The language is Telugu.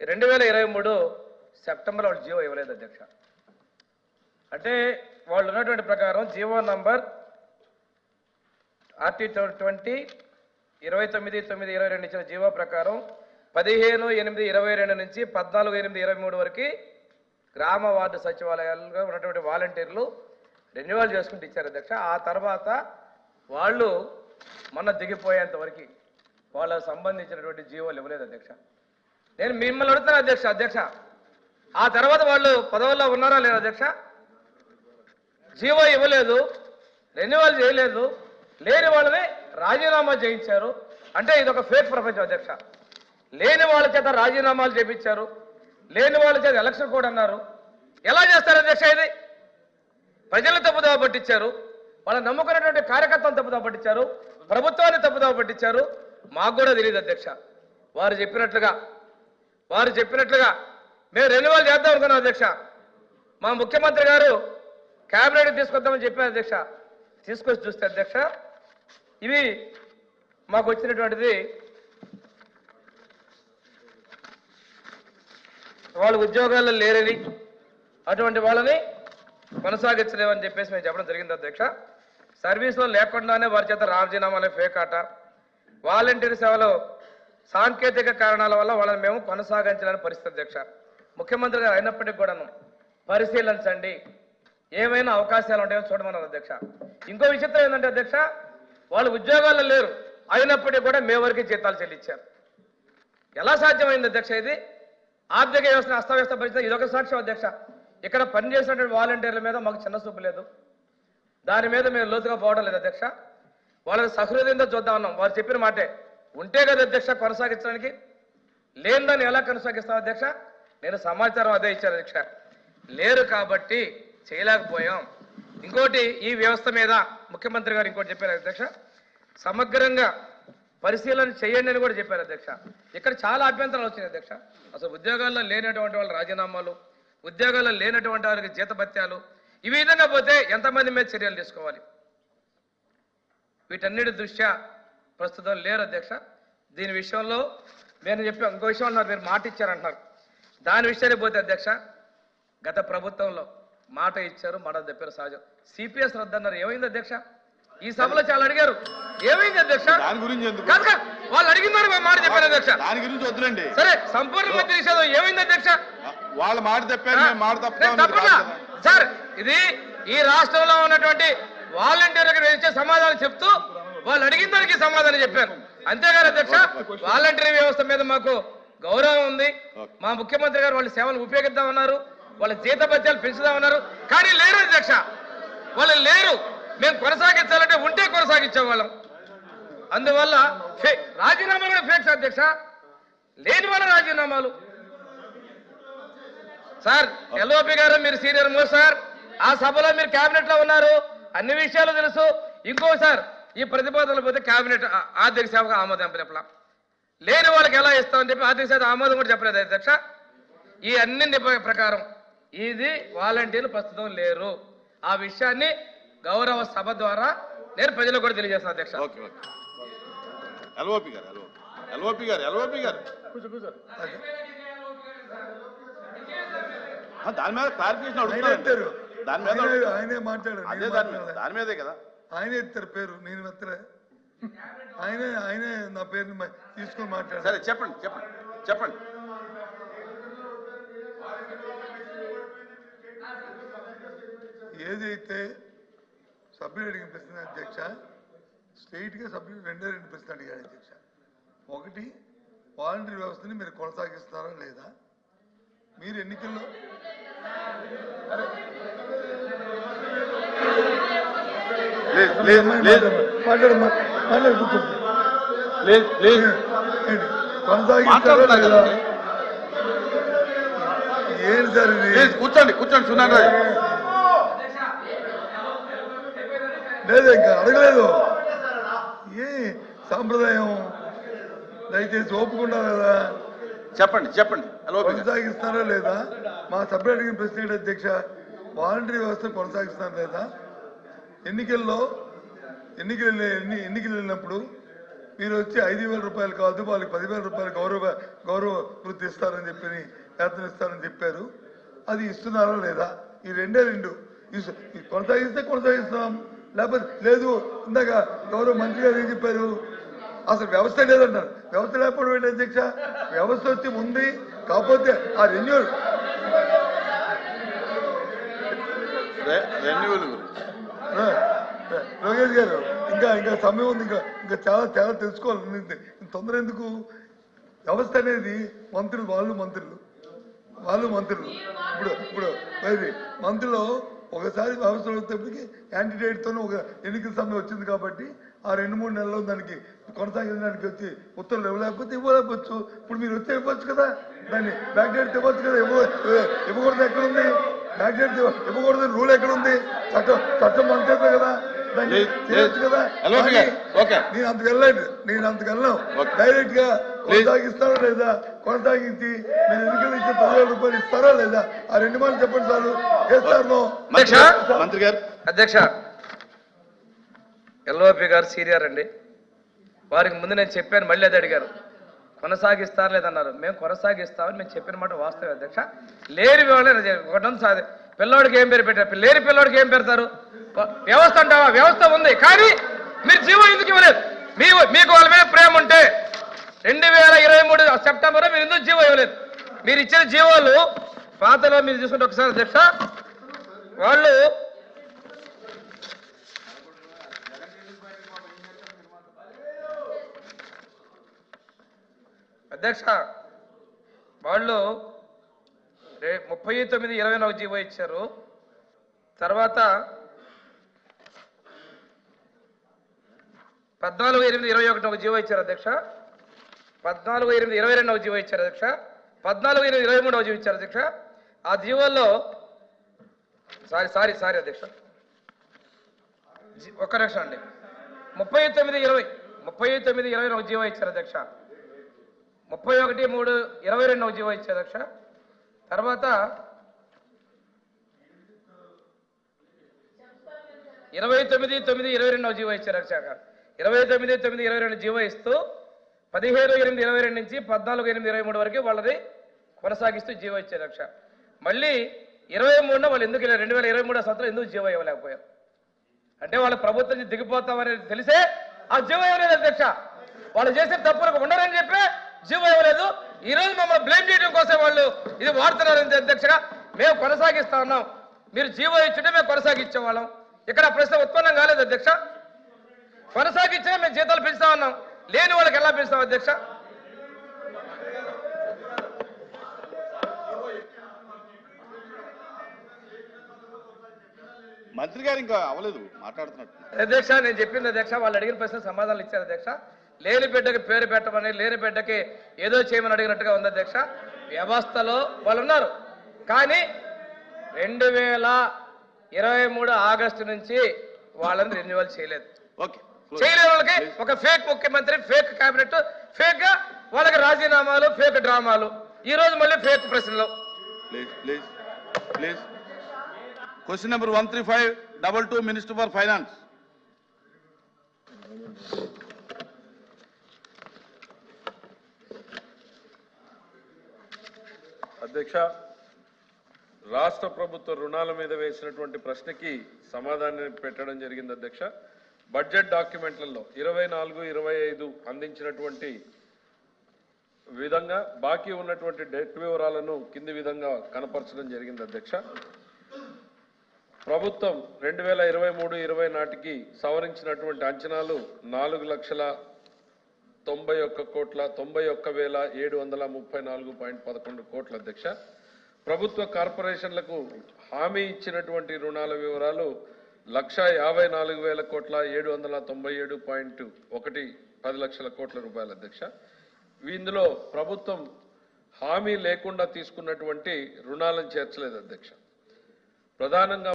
రెండు వేల ఇరవై మూడు సెప్టెంబర్ వాళ్ళు జీవో ఇవ్వలేదు అధ్యక్ష. అంటే వాళ్ళు ఉన్నటువంటి ప్రకారం జీవో నంబర్ ఆర్టీ ట్వంటీ ఇరవై తొమ్మిది తొమ్మిది ఇరవై రెండు ఇచ్చిన జీవో ప్రకారం పదిహేను ఎనిమిది ఇరవై రెండు నుంచి పద్నాలుగు ఎనిమిది ఇరవై మూడు వరకు గ్రామ వార్డు సచివాలయాల్లో ఉన్నటువంటి వాలంటీర్లు రెన్యువల్ చేసుకుంటూ ఇచ్చారు అధ్యక్ష. ఆ తర్వాత వాళ్ళు మొన్న దిగిపోయేంత వరకు వాళ్ళకు సంబంధించినటువంటి జీవోలు ఇవ్వలేదు అధ్యక్ష. నేను మిమ్మల్ని అడుగుతాను అధ్యక్ష అధ్యక్ష. ఆ తర్వాత వాళ్ళు పదవుల్లో ఉన్నారా లేదా అధ్యక్ష? జీవో ఇవ్వలేదు రెన్యువల్ చేయలేదు లేని వాళ్ళని రాజీనామా చేయించారు. అంటే ఇది ఒక ఫేక్ ప్రపంచం అధ్యక్ష. లేని వాళ్ళ చేత రాజీనామాలు చేయించారు లేని వాళ్ళ చేత ఎలక్షన్ కూడా అన్నారు. ఎలా చేస్తారు అధ్యక్ష ఇది? ప్రజలను తప్పుదోవ పట్టించారు వాళ్ళు నమ్ముకున్నటువంటి కార్యకర్తలను తప్పుదోవ పట్టించారు ప్రభుత్వాన్ని తప్పుదోవ పట్టించారు. మాకు కూడా తెలియదు అధ్యక్ష. వారు చెప్పినట్లుగా వారు చెప్పినట్లుగా మేము రెన్యువల్ చేద్దాం అనుకున్నాం అధ్యక్ష. మా ముఖ్యమంత్రి గారు క్యాబినెట్ తీసుకొద్దామని చెప్పారు అధ్యక్ష. తీసుకొచ్చి చూస్తే అధ్యక్ష ఇవి మాకు వచ్చినటువంటిది వాళ్ళు ఉద్యోగాల్లో లేరని అటువంటి వాళ్ళని కొనసాగించలేమని చెప్పేసి మేము చెప్పడం జరిగింది అధ్యక్ష. సర్వీస్లో లేకుండానే వారి చేత రాజీనామాలే ఫేక్ ఆట. వాలంటీర్ సేవలో సాంకేతిక కారణాల వల్ల వాళ్ళని మేము కొనసాగించలేని పరిస్థితి అధ్యక్ష. ముఖ్యమంత్రి గారు అయినప్పటికీ కూడాను పరిశీలించండి. ఏమైనా అవకాశాలు ఉంటాయో చూడమన్నారు అధ్యక్ష. ఇంకో విచిత్రం ఏంటంటే అధ్యక్ష వాళ్ళు ఉద్యోగాల్లో లేరు. అయినప్పటికీ కూడా మే వరకు జీతాలు చెల్లించారు. ఎలా సాధ్యమైంది అధ్యక్ష ఇది? ఆర్థిక వ్యవస్థను అస్తవ్యస్త పరిస్థితి ఇదొక సాక్ష్యం అధ్యక్ష. ఇక్కడ పనిచేసినటువంటి వాలంటీర్ల మీద మాకు చిన్న చూపు లేదు. దాని మీద మేము లోతుగా పోవడం లేదు అధ్యక్ష. వాళ్ళని సహృదయంతో చూద్దామన్నాం వారు చెప్పిన మాటే ఉంటే కదా అధ్యక్ష కొనసాగించడానికి. లేనిదాన్ని ఎలా కొనసాగిస్తాం అధ్యక్ష? నేను సమాచారం అదే ఇచ్చాను అధ్యక్ష. లేరు కాబట్టి చేయలేకపోయాం. ఇంకోటి ఈ వ్యవస్థ మీద ముఖ్యమంత్రి గారు ఇంకోటి చెప్పారు అధ్యక్ష. సమగ్రంగా పరిశీలన చేయండి అని కూడా చెప్పారు అధ్యక్ష. ఇక్కడ చాలా అభ్యంతరాలు వచ్చినాయి అధ్యక్ష. అసలు ఉద్యోగాల్లో లేనటువంటి వాళ్ళ రాజీనామాలు ఉద్యోగాల్లో లేనటువంటి వారికి జీతభత్యాలు ఈ విధంగా పోతే ఎంతమంది మీద చర్యలు తీసుకోవాలి? వీటన్నిటి దృష్ట్యా ప్రస్తుతం లేరు అధ్యక్ష. దీని విషయంలో నేను చెప్పాను ఇంకో విషయం అన్నారు మీరు మాట ఇచ్చారంటున్నారు. దాని విషయానికి పోతే అధ్యక్ష గత ప్రభుత్వంలో మాట ఇచ్చారు మాట చెప్పారు సహజం. సిపిఎస్ రద్దు అన్నారు. ఏమైంది అధ్యక్ష? ఈ సభలో చాలా అడిగారు. ఏమైంది అధ్యక్ష? దాని గురించి కాదు, వాళ్ళు అడిగినారు మాట చెప్పారు అధ్యక్ష. దాని గురించి వద్దులండి. సరే సంపూర్ణ నిషేధం ఏమైంది అధ్యక్ష? వాళ్ళ మాట తప్పారు మేము మాట కదా. సార్ ఇది ఈ రాష్ట్రంలో ఉన్నటువంటి వాలంటీర్లకు ఇచ్చే సమాధానం చెప్తూ వాళ్ళు అడిగిన దానికి సమాధానం చెప్పాను అంతేగాని అధ్యక్ష వాలంటీర్ వ్యవస్థ మీద మాకు గౌరవం ఉంది. మా ముఖ్యమంత్రి గారు వాళ్ళ సేవలు ఉపయోగిద్దామన్నారు. వాళ్ళ జీతభత్యాలు పెంచుదామన్నారు. కానీ లేరు అధ్యక్ష. వాళ్ళు లేరు. మేము కొనసాగించాలంటే ఉంటే కొనసాగించేవాళ్ళం. అందువల్ల రాజీనామాలు కూడా ఫేక్స్ అధ్యక్ష. లేని వాళ్ళ రాజీనామాలు. సార్ ఎల్ఓపి గారు మీరు సీనియర్ మోస్ట్ సార్. ఆ సభలో మీరు కేబినెట్లో ఉన్నారు. అన్ని విషయాలు తెలుసు. ఇంకో సార్ ఈ ప్రతిపాదనలు పోతే కేబినెట్ ఆర్థిక సేవకు ఆమోదం చెప్పలా. లేని వాళ్ళకి ఎలా ఇస్తామని చెప్పి ఆర్థిక సేవ ఆమోదం కూడా చెప్పలేదు అధ్యక్ష. ఈ అన్ని ప్రకారం ఇది వాలంటీర్లు ప్రస్తుతం లేరు. ఆ విషయాన్ని గౌరవ సభ ద్వారా నేను ప్రజలకు కూడా తెలియజేస్తాను అధ్యక్ష. Okay okay. LOP garu LOP. LOP garu LOP garu. ఆ, దాని మీద క్లారిఫికేషన్ అడుగుతారు దాని మీద ఆయనే- మాట్లాడారు అదే దాని మీద. దాని మీదే కదా. ఆయన ఎత్తారు పేరు నేను ఎత్తలే. ఆయనే ఆయనే నా పేరుని తీసుకొని మాట్లాడారు. సరే చెప్పండి చెప్పండి చెప్పండి. ఏదైతే సభ్యులు అడిగిన ప్రశ్న అధ్యక్ష స్ట్రైట్గా సభ్యులు రెండే రెండు ప్రశ్నలు అడిగారు అధ్యక్ష. ఒకటి వాలంటీర్ వ్యవస్థని మీరు కొనసాగిస్తారా లేదా? మీరు ఎన్నికల్లో కొనసాగిస్తారా లేదా. ఏంటి సార్ కూర్చోండి కూర్చోండి సునాన్ రాజు లేదు ఇంకా అడగలేదు. ఏ సాంప్రదాయం? దయచేసి ఒప్పుకున్నారు కదా చెప్పండి చెప్పండి. గారు కొనసాగిస్తారా లేదా? మా సభ్యులు అడిగిన ప్రశ్న అధ్యక్ష వాలంటరీ వ్యవస్థ కొనసాగిస్తారా లేదా? ఎన్నికల్లో ఎన్నికలు ఎన్ని ఎన్నికలు వెళ్ళినప్పుడు మీరు వచ్చి ఐదు వేల రూపాయలు కాదు వాళ్ళకి పదివేల రూపాయలు గౌరవ గౌరవ వృత్తి ఇస్తారని చెప్పి వేతనం ఇస్తారని చెప్పారు. అది ఇస్తున్నారా లేదా? ఈ రెండే రెండు. కొనసాగిస్తే కొనసాగిస్తున్నాం లేకపోతే లేదు ఇందాక గౌరవ మంత్రి గారు ఏం చెప్పారు? అసలు వ్యవస్థ లేదన్నారు వ్యవస్థ లేకపోవడం ఏంటి అధ్యక్ష? వ్యవస్థ వచ్చి ఉంది కాకపోతే ఆ రెన్యూల్ రెన్యూల్ గురించి. లోకేష్ గారు ఇంకా ఇంకా సమయం ఉంది ఇంకా ఇంకా చాలా చాలా తెలుసుకోవాలి. తొందర ఎందుకు? వ్యవస్థ అనేది మంత్రులు వాళ్ళు మంత్రులు. వాళ్ళు మంత్రులు. ఇప్పుడు ఇప్పుడు అది మంత్రులు ఒకసారి వ్యవస్థ వచ్చేప్పటికి యాంటీడేట్తోనే ఒక ఎన్నికల సమయం వచ్చింది కాబట్టి ఆ రెండు మూడు నెలల్లో దానికి కొనసాగించడానికి వచ్చి ఉత్తర్వులు ఇవ్వలేకపోతే ఇవ్వలేకపోవచ్చు. ఇప్పుడు మీరు వచ్చి ఇవ్వచ్చు కదా? దాన్ని బ్యాక్ డేట్ ఇవ్వచ్చు కదా? ఇవ్వ ఇవ్వకూడదు ఎక్కడుంది? డేట్ ఇవ్వకూడదు రూల్ ఎక్కడుంది చట్టం చట్టం మంత్రితే కదా? చేయొచ్చు. నేను అంతకు వెళ్ళలేదు. నేను అంతకు వెళ్ళను. డైరెక్ట్గా కొనసాగిస్తారా లేదా? కొనసాగించి మీరు ఎన్నికలు ఇచ్చే పదివేల రూపాయలు ఇస్తారా లేదా? ఆ రెండు మాటలు చెప్పండి సార్. చేస్తాను మంత్రి గారు. అధ్యక్ష ఎల్ఓపి గారు సీనియర్ అండి. వారికి ముందు నేను చెప్పాను మళ్ళీ అది అడిగారు. కొనసాగిస్తారు లేదన్నారు. మేము కొనసాగిస్తామని మేము చెప్పిన మాట వాస్తవ అధ్యక్ష. లేని వాళ్ళే ఒకటం సాధి పిల్లోడికి ఏం పేరు పెట్టారు? లేని పిల్లోడికి ఏం పెడతారు? వ్యవస్థ అంటావా? వ్యవస్థ ఉంది. కానీ మీరు జీవో ఎందుకు ఇవ్వలేదు? మీ మీకు వాళ్ళ మీద ప్రేమ ఉంటే రెండు వేల ఇరవై మూడు సెప్టెంబర్ మీరు ఎందుకు జీవో ఇవ్వలేదు? మీరు ఇచ్చిన జీవోలు పాతలో మీరు చూసుకుంటే ఒకసారి అధ్యక్ష వాళ్ళు అధ్యక్ష వాళ్ళు రే ముప్పై తొమ్మిది ఇరవై నాలుగు జీవో ఇచ్చారు. తర్వాత పద్నాలుగు ఎనిమిది ఇరవై ఒకటి ఒక జీవో ఇచ్చారు అధ్యక్ష. పద్నాలుగు ఎనిమిది ఇరవై రెండు ఒక జీవో ఇచ్చారు అధ్యక్ష. పద్నాలుగు ఎనిమిది ఇరవై మూడు ఒక జీవో ఇచ్చారు అధ్యక్ష. ఆ జీవోల్లో సారీ సారీ సారీ అధ్యక్ష. జీ- ఒక్క నిమిషం అండి. ముప్పై తొమ్మిది ఇరవై ముప్పై తొమ్మిది ఇరవై ఒక జీవో ఇచ్చారు అధ్యక్ష. ముప్పై ఒకటి మూడు ఇరవై రెండవ జీవో ఇచ్చారు అధ్యక్ష తర్వాత ఇరవై తొమ్మిది తొమ్మిది ఇరవై రెండు జీవో ఇచ్చారు అధ్యక్ష ఇరవై తొమ్మిది తొమ్మిది ఇరవై రెండు జీవో ఇస్తూ పదిహేను ఎనిమిది ఇరవై రెండు నుంచి పద్నాలుగు ఎనిమిది ఇరవై మూడు వరకు వాళ్ళది కొనసాగిస్తూ జీవో ఇచ్చారు అధ్యక్ష మళ్ళీ ఇరవై మూడున వాళ్ళు ఎందుకు రెండు వేల ఇరవై మూడో సంవత్సరం ఎందుకు జీవో ఇవ్వలేకపోయారు? అంటే వాళ్ళ ప్రభుత్వం నుంచి దిగిపోతామని తెలిసే ఆ జీవో ఇవ్వలేదు అధ్యక్ష. వాళ్ళు చేసే తప్పులకు ఉండరని చెప్పి జీవో ఇవ్వలేదు. ఈ రోజు మమ్మల్ని బ్లేమ్ చేయడం కోసం వాళ్ళు ఇది వాడుతున్నారు అధ్యక్ష మేము కొనసాగిస్తా ఉన్నాం. మీరు జీవో ఇచ్చుంటే మేము కొనసాగించే వాళ్ళం. ఇక్కడ ప్రశ్న ఉత్పన్నం కాలేదు అధ్యక్ష. కొనసాగించినా మేము జీతాలు పెంచుతా ఉన్నాం. లేని వాళ్ళకి ఎలా పెంచుతాం అధ్యక్ష? మంత్రి గారు ఇంకా అవ్వలేదు మాట్లాడుతున్నట్టు. అధ్యక్ష నేను చెప్పింది అధ్యక్ష. వాళ్ళు అడిగిన ప్రశ్న సమాధానాలు ఇచ్చారు అధ్యక్ష. లేని బిడ్డకి పేరు పెట్టమని లేని బిడ్డకి ఏదో చేయమని అడిగినట్టుగా ఉంది అధ్యక్ష. వ్యవస్థలో వాళ్ళు ఉన్నారు కానీ రెండు వేల ఇరవై మూడు ఆగస్టు నుంచి వాళ్ళని రెన్యువల్ చేయలేదు. ఓకే. చేయలేని వాళ్ళకి ఒక ఫేక్ ముఖ్యమంత్రి ఫేక్ కేబినెట్ ఫేక్గా వాళ్ళకి రాజీనామాలు ఫేక్ డ్రామాలు. ఈ రోజు మళ్ళీ ఫేక్ ప్రశ్నలు. Please please please. Question number one three five double two minister for finance అధ్యక్ష రాష్ట్ర ప్రభుత్వ రుణాల మీద వేసినటువంటి ప్రశ్నకి సమాధానం పెట్టడం జరిగింది అధ్యక్ష. బడ్జెట్ డాక్యుమెంట్లలో ఇరవై నాలుగు ఇరవై ఐదు అందించినటువంటి విధంగా బాకీ ఉన్నటువంటి డెట్ వివరాలను కింది విధంగా కనపరచడం జరిగింది అధ్యక్ష. ప్రభుత్వం రెండు వేల ఇరవై మూడు ఇరవై నాటికి సవరించినటువంటి అంచనాలు నాలుగు లక్షల తొంభై ఒక్క కోట్ల తొంభై ఒక్క వేల ఏడు వందల ముప్పై నాలుగు పాయింట్ పదకొండు కోట్ల అధ్యక్ష. ప్రభుత్వ కార్పొరేషన్లకు హామీ ఇచ్చినటువంటి రుణాల వివరాలు లక్ష యాభై నాలుగు వేల కోట్ల ఏడు వందల తొంభై ఏడు పాయింట్ ఒకటి పది లక్షల కోట్ల రూపాయల అధ్యక్ష. ఇందులో ప్రభుత్వం హామీ లేకుండా తీసుకున్నటువంటి రుణాలను చేర్చలేదు అధ్యక్ష. ప్రధానంగా